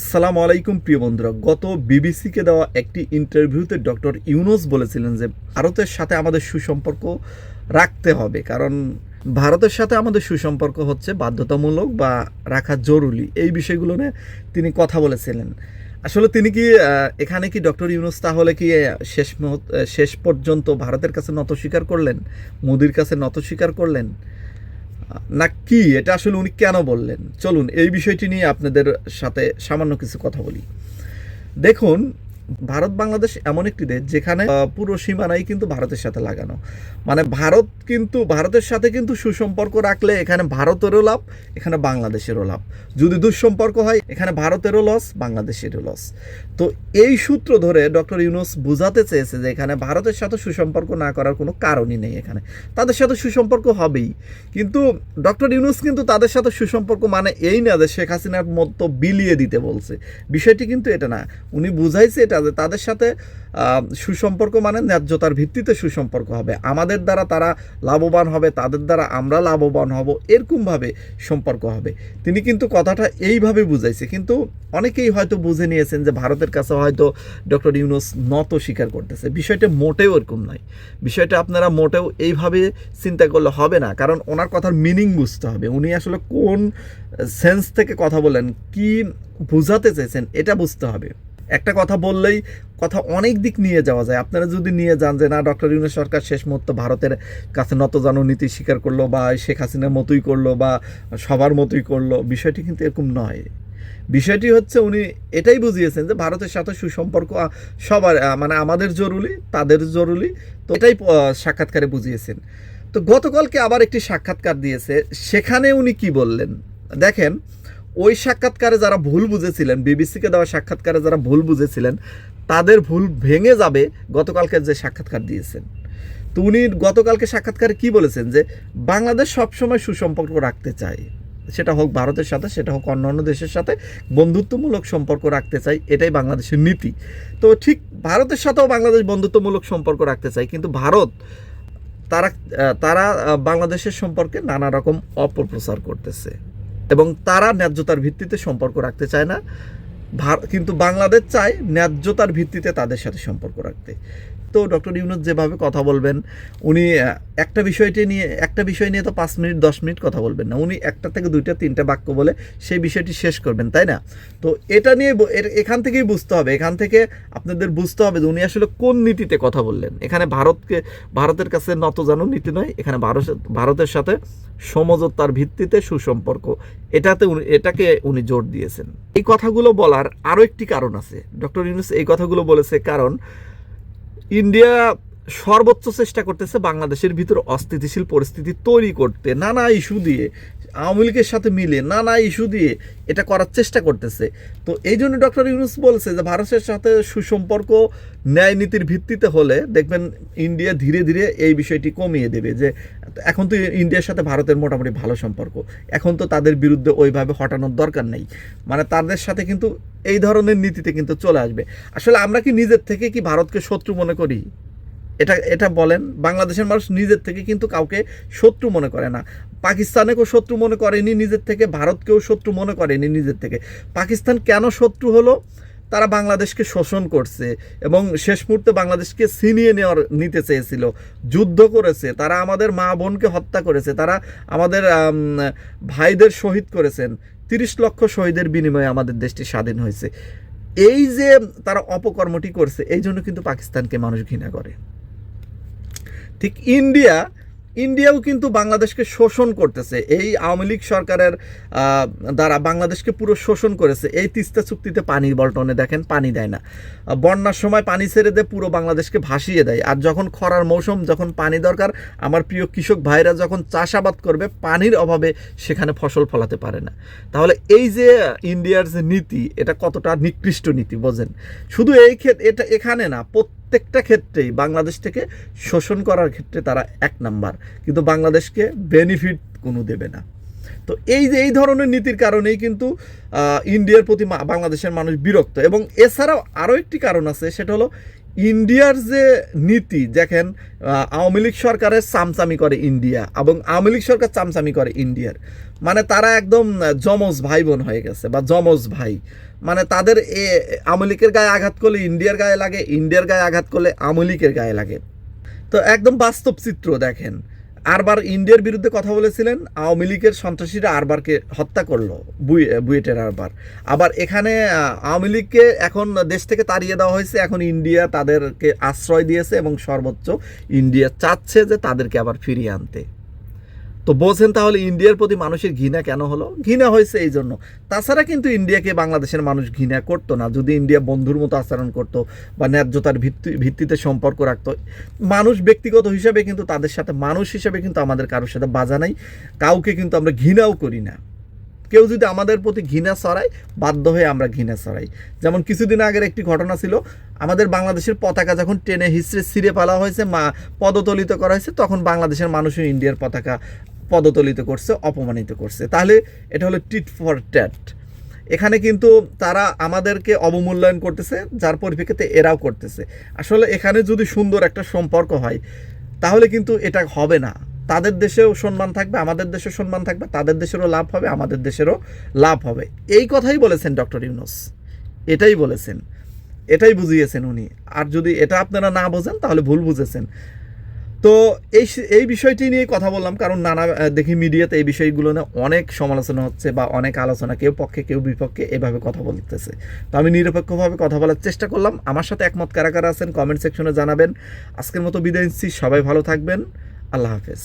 আসসালামু আলাইকুম প্রিয় বন্ধুরা, গত বিবিসিকে দেওয়া একটি ইন্টারভিউতে ডক্টর ইউনুস বলেছিলেন যে, ভারতের সাথে আমাদের সুসম্পর্ক রাখতে হবে। কারণ ভারতের সাথে আমাদের সুসম্পর্ক হচ্ছে বাধ্যতামূলক বা রাখা জরুরি। এই বিষয়গুলো নিয়ে তিনি কথা বলেছিলেন। আসলে তিনি কি এখানে কি ডক্টর ইউনুস তাহলে কি শেষ শেষ পর্যন্ত ভারতের কাছে নত স্বীকার করলেন? মোদির কাছে নত স্বীকার করলেন? না কি, এটা আসলে উনি কেন বললেন? চলুন, এই বিষয়টি নিয়ে আপনাদের সাথে সামান্য কিছু কথা বলি। দেখুন ভারত বাংলাদেশ এমন একটি দেশ যেখানে পুরো সীমানাই কিন্তু ভারতের সাথে লাগানো। মানে ভারত কিন্তু, ভারতের সাথে কিন্তু সুসম্পর্ক রাখলে এখানে ভারতেরও লাভ, এখানে বাংলাদেশেরও লাভ। যদি দুঃসম্পর্ক হয়, এখানে ভারতেরও লস বাংলাদেশেরও লস তো এই সূত্র ধরে ডক্টর ইউনুস বোঝাতে চেয়েছে যে এখানে ভারতের সাথে সুসম্পর্ক না করার কোনো কারণই নেই এখানে। তাদের সাথে সুসম্পর্ক হবেই। কিন্তু ডক্টর ইউনুস কিন্তু তাদের সাথে সুসম্পর্ক মানে এই না যে শেখ হাসিনার মতো বিলিয়ে দিতে বলছে। বিষয়টি কিন্তু এটা না। উনি বুঝাইছে এটা যে তাদের সাথে সুসম্পর্ক মানে ন্যায্যতার ভিত্তিতে সুসম্পর্ক হবে। আমাদের দ্বারা তারা লাভবান হবে, তাদের দ্বারা আমরা লাভবান হব এরকমভাবে সম্পর্ক হবে। তিনি কিন্তু কথাটা এইভাবে বুঝাইছে। কিন্তু অনেকেই হয়তো বুঝে নিয়েছেন যে ভারতের কাছে হয়তো ডক্টর ইউনুস নত স্বীকার করতেছে। বিষয়টা মোটেও এরকম নয়। বিষয়টা আপনারা মোটেও এইভাবে চিন্তা করলে হবে না। কারণ ওনার কথার মিনিং বুঝতে হবে। উনি আসলে কোন সেন্স থেকে কথা বলেন, কি বোঝাতে চেয়েছেন, এটা বুঝতে হবে। একটা কথা বললেই কথা অনেক দিক নিয়ে যাওয়া যায়। আপনারা যদি নিয়ে যান যে, না, ডক্টর ইউনুস সরকার শেষ মুহূর্তে ভারতের কাছে নতজানু নীতি স্বীকার করল বা শেখ হাসিনার মতোই করল বা সবার মতোই করল, বিষয়টি কিন্তু এরকম নয়। বিষয়টি হচ্ছে উনি এটাই বুঝিয়েছেন যে, ভারতের সাথে সুসম্পর্ক সবার মানে আমাদের জরুরি, তাদের জরুরি। তো এটাই সাক্ষাৎকারে বুঝিয়েছেন। তো গতকালকে আবার একটি সাক্ষাৎকার দিয়েছে। সেখানে উনি কি বললেন? দেখেন ওই সাক্ষাৎকারে যারা ভুল বুঝেছিলেন, বিবিসিকে দেওয়া সাক্ষাৎকারে যারা ভুল বুঝেছিলেন, তাদের ভুল ভেঙে যাবে গতকালকে যে সাক্ষাৎকার দিয়েছেন। তো উনি গতকালকে সাক্ষাৎকারে কি বলেছেন? যে বাংলাদেশ সবসময় সুসম্পর্ক রাখতে চায়। সেটা হোক ভারতের সাথে, সেটা হোক অন্যান্য দেশের সাথে বন্ধুত্বমূলক সম্পর্ক রাখতে চাই এটাই বাংলাদেশের নীতি। তো ঠিক ভারতের সাথেও বাংলাদেশ বন্ধুত্বমূলক সম্পর্ক রাখতে চাই কিন্তু ভারত, তারা তারা বাংলাদেশের সম্পর্কে নানা রকম অপপ্রচার করতেছে। এবং তারা ন্যায্যতার ভিত্তিতে সম্পর্ক রাখতে চায় না। কিন্তু বাংলাদেশ চায় ন্যায্যতার ভিত্তিতে তাদের সাথে সম্পর্ক রাখতে। তো ডক্টর ইউনুস যেভাবে কথা বলবেন, উনি একটা বিষয়টি নিয়ে, একটা বিষয় নিয়ে তো পাঁচ মিনিট, দশ মিনিট কথা বলবেন না। উনি একটা থেকে দুইটা, তিনটা বাক্য বলে সেই বিষয়টি শেষ করবেন, তাই না? তো এটা নিয়ে এখান থেকেই বুঝতে হবে। এখান থেকে আপনাদের বুঝতে হবে যে উনি আসলে কোন নীতিতে কথা বললেন। এখানে ভারতকে, ভারতের কাছে নত জানো নীতি নয়, এখানে ভারত- ভারতের সাথে সমঝোতার ভিত্তিতে সুসম্পর্ক। এটাতে এটাকে উনি জোর দিয়েছেন। এই কথাগুলো বলার আরও একটি কারণ আছে। ডক্টর ইউনুস এই কথাগুলো বলেছে কারণ ইন্ডিয়া সর্বোচ্চ চেষ্টা করতেছে বাংলাদেশের ভিতর অস্থিতিশীল পরিস্থিতি তৈরি করতে। নানা ইস্যু দিয়ে, আওয়ামী লীগের সাথে মিলে নানা ইস্যু দিয়ে এটা করার চেষ্টা করতেছে। তো এই জন্য ডক্টর ইউনুস বলছে যে ভারতের সাথে সুসম্পর্ক, ন্যায় নীতির ভিত্তিতে হলে দেখবেন ইন্ডিয়া ধীরে ধীরে এই বিষয়টি কমিয়ে দেবে যে এখন তো ইন্ডিয়ার সাথে ভারতের মোটামুটি ভালো সম্পর্ক। এখন তো তাদের বিরুদ্ধে ওইভাবে হটানোর দরকার নেই। মানে তাদের সাথে কিন্তু এই ধরনের নীতিতে কিন্তু চলে আসবে। আসলে আমরা কি নিজের থেকে কি ভারতকে শত্রু মনে করি? এটা এটা বলেন, বাংলাদেশের মানুষ নিজের থেকে কিন্তু কাউকে শত্রু মনে করে না। পাকিস্তানেকেও শত্রু মনে করেনি নিজের থেকে, ভারতকেও শত্রু মনে করেনি নিজের থেকে। পাকিস্তান কেন শত্রু হলো? তারা বাংলাদেশকে শোষণ করছে এবং শেষ মুহূর্তে বাংলাদেশকে ছিনিয়ে নেওয়ার, নিতে চেয়েছিল। যুদ্ধ করেছে, তারা আমাদের মা বোনকে হত্যা করেছে, তারা আমাদের ভাইদের শহীদ করেছেন। তিরিশ লক্ষ শহীদের বিনিময়ে আমাদের দেশটি স্বাধীন হয়েছে। এই যে তারা অপকর্মটি করছে, এই জন্য কিন্তু পাকিস্তানকে মানুষ ঘৃণা করে। ঠিক ইন্ডিয়া, ইন্ডিয়াও কিন্তু বাংলাদেশকে শোষণ করতেছে। এই আওয়ামী লীগ সরকারের দ্বারা বাংলাদেশকে পুরো শোষণ করেছে। এই তিস্তা চুক্তিতে পানি বলটনে দেখেন, পানি দেয় না। বন্যার সময় পানি ছেড়ে দেয় পুরো বাংলাদেশকে ভাসিয়ে দেয়। আর যখন খরার মৌসুম, যখন পানি দরকার, আমার প্রিয় কৃষক ভাইরা যখন চাষাবাদ করবে, পানির অভাবে সেখানে ফসল ফলাতে পারে না। তাহলে এই যে ইন্ডিয়ার যে নীতি, এটা কতটা নিকৃষ্ট নীতি, বোঝেন? শুধু এই ক্ষেত্রে এটা এখানে না প্রত্যেকটা ক্ষেত্রেই বাংলাদেশ থেকে শোষণ করার ক্ষেত্রে তারা এক নাম্বার। কিন্তু বাংলাদেশকে বেনিফিট কোনো দেবে না। তো এই যে, এই ধরনের নীতির কারণেই কিন্তু ইন্ডিয়ার প্রতি বাংলাদেশের মানুষ বিরক্ত। এবং এছাড়াও আরও একটি কারণ আছে, সেটা হলো ইন্ডিয়ার যে নীতি, দেখেন আওয়ামী লীগ সরকারের চামচামি করে ইন্ডিয়া এবং আওয়ামী লীগ সরকার চামচামি করে ইন্ডিয়ার। মানে তারা একদম জমজ ভাই বোন হয়ে গেছে বা যমজ ভাই। মানে তাদের এ, আওয়ামী লীগের গায়ে আঘাত করলে ইন্ডিয়ার গায়ে লাগে, ইন্ডিয়ার গায়ে আঘাত করলে আওয়ামী লীগের গায়ে লাগে। তো একদম বাস্তব চিত্র দেখেন। আরবার ইন্ডিয়ার বিরুদ্ধে কথা বলেছিলেন, আওয়ামী লীগের সন্ত্রাসীরা আরবারকে হত্যা করল বুয়েটের আরবার। আবার এখানে আওয়ামী লীগকে এখন দেশ থেকে তাড়িয়ে দেওয়া হয়েছে, এখন ইন্ডিয়া তাদেরকে আশ্রয় দিয়েছে এবং সর্বোচ্চ ইন্ডিয়া চাচ্ছে যে তাদেরকে আবার ফিরিয়ে আনতে। তো বোঝেন তাহলে ইন্ডিয়ার প্রতি মানুষের ঘৃণা কেন হলো? ঘৃণা হয়েছে এই জন্য। তাছাড়া কিন্তু ইন্ডিয়াকে বাংলাদেশের মানুষ ঘৃণা করতো না। যদি ইন্ডিয়া বন্ধুর মতো আচরণ করতো বা ন্যায্যতার ভিত্তি ভিত্তিতে সম্পর্ক রাখতো, মানুষ ব্যক্তিগত হিসাবে কিন্তু তাদের সাথে, মানুষ হিসাবে কিন্তু আমাদের কারোর সাথে বাজা নাই। কাউকে কিন্তু আমরা ঘৃণাও করি না। কেউ যদি আমাদের প্রতি ঘৃণা ছড়ায়, বাধ্য হয়ে আমরা ঘৃণা ছড়াই। যেমন কিছুদিন আগের একটি ঘটনা ছিল, আমাদের বাংলাদেশের পতাকা যখন টেনে হিসড়ে ছিঁড়ে ফেলা হয়েছে, মা পদতলিত করা হয়েছে, তখন বাংলাদেশের মানুষও ইন্ডিয়ার পতাকা পদতলিত করছে, অপমানিত করছে। তাহলে এটা হলো টিট ফর ট্যাট। এখানে কিন্তু তারা আমাদেরকে অবমূল্যায়ন করতেছে, যার পরিপ্রেক্ষিতে এরাও করতেছে। আসলে এখানে যদি সুন্দর একটা সম্পর্ক হয়, তাহলে কিন্তু এটা হবে না। তাদের দেশেও সম্মান থাকবে, আমাদের দেশেও সম্মান থাকবে, তাদের দেশেরও লাভ হবে, আমাদের দেশেরও লাভ হবে। এই কথাই বলেছেন ডক্টর ইউনুস। এটাই বলেছেন। এটাই বুঝিয়েছেন উনি। আর যদি এটা আপনারা না বোঝেন, তাহলে ভুল বুঝেছেন। তো এই এই বিষয়টি নিয়ে কথা বললাম, কারণ নানা দেখি মিডিয়াতে এই বিষয়গুলো নিয়ে অনেক সমালোচনা হচ্ছে বা অনেক আলোচনা, কেউ পক্ষে, কেউ বিপক্ষে এভাবে কথা বলতেছে। তো আমি নিরপেক্ষভাবে কথা বলার চেষ্টা করলাম। আমার সাথে একমত কারা কারা আছেন কমেন্ট সেকশনে জানাবেন। আজকের মতো বিদায় নিচ্ছি। সবাই ভালো থাকবেন। আল্লাহ হাফেজ।